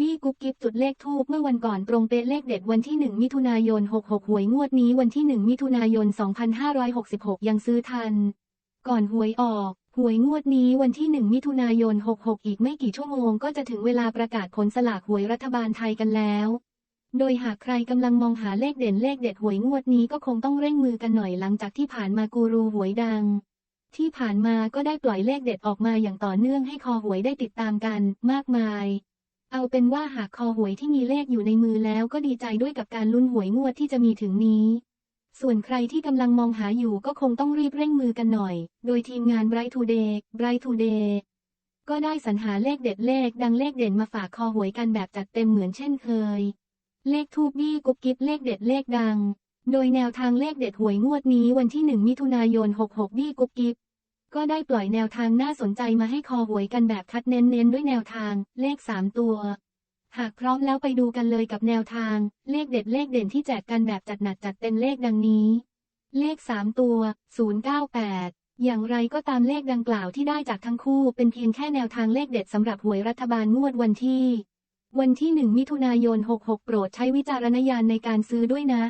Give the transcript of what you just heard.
บี้กุ๊บกิ๊บจุดเลขทูบเมื่อวันก่อนตรงเป๊ะเลขเด็ดวันที่ 1 มิถุนายน 66 หวยงวดนี้วันที่ 1 มิถุนายน 2566 ยังซื้อทัน ก่อนหวยออก หวยงวดนี้วันที่ 1 มิถุนายน 66 อีกไม่กี่ชั่วโมงก็จะถึงเวลาประกาศผลสลากหวยรัฐบาลไทยกันแล้ว โดยหากใครกำลังมองหาเลขเด่นเลขเด็ดหวยงวดนี้ก็คงต้องเร่งมือกันหน่อยหลังจากที่ผ่านมากูรูหวยดังที่ผ่านมาก็ได้ปล่อยเลขเด็ดออกมาอย่างต่อเนื่องให้คอหวยได้ติดตามกันมากมาย เอาเป็นว่าหากคอหวยที่มีเลขอยู่ในมือแล้วก็ดีใจด้วยกับการลุ้นหวยงวดที่จะมีถึงนี้ ส่วนใครที่กำลังมองหาอยู่ก็คงต้องรีบเร่งมือกันหน่อย โดยทีมงาน Bright Today Bright Today ก็ได้สรรหาเลขเด็ดเลขดังเลขเด่นมาฝากคอหวยกันแบบจัดเต็มเหมือนเช่นเคย เลขทูบบี้กุ๊บกิ๊บเลขเด็ดเลขดัง โดยแนวทางเลขเด็ดหวยงวดนี้วันที่ 1 มิถุนายน 66บี้กุ๊บกิ๊บ ก็ได้ปล่อยแนวทางน่าสนใจมาให้คอหวยกันแบบคัดเน้นๆด้วยแนวทาง เลข 3 ตัว หากพร้อมแล้วไปดูกันเลยกับแนวทาง เลขเด็ดเลขเด่นที่แจกกันแบบจัดหนักจัดเต็มเลขดังนี้ เลข 3 ตัว 098อย่างไรก็ตามเลขดังกล่าวที่ได้จากทั้งคู่เป็นเพียงแค่แนวทางเลขเด็ดสำหรับหวยรัฐบาลงวดวันที่ วันที่ 1 มิถุนายน 66 โปรดใช้วิจารณญาณในการซื้อด้วยนะ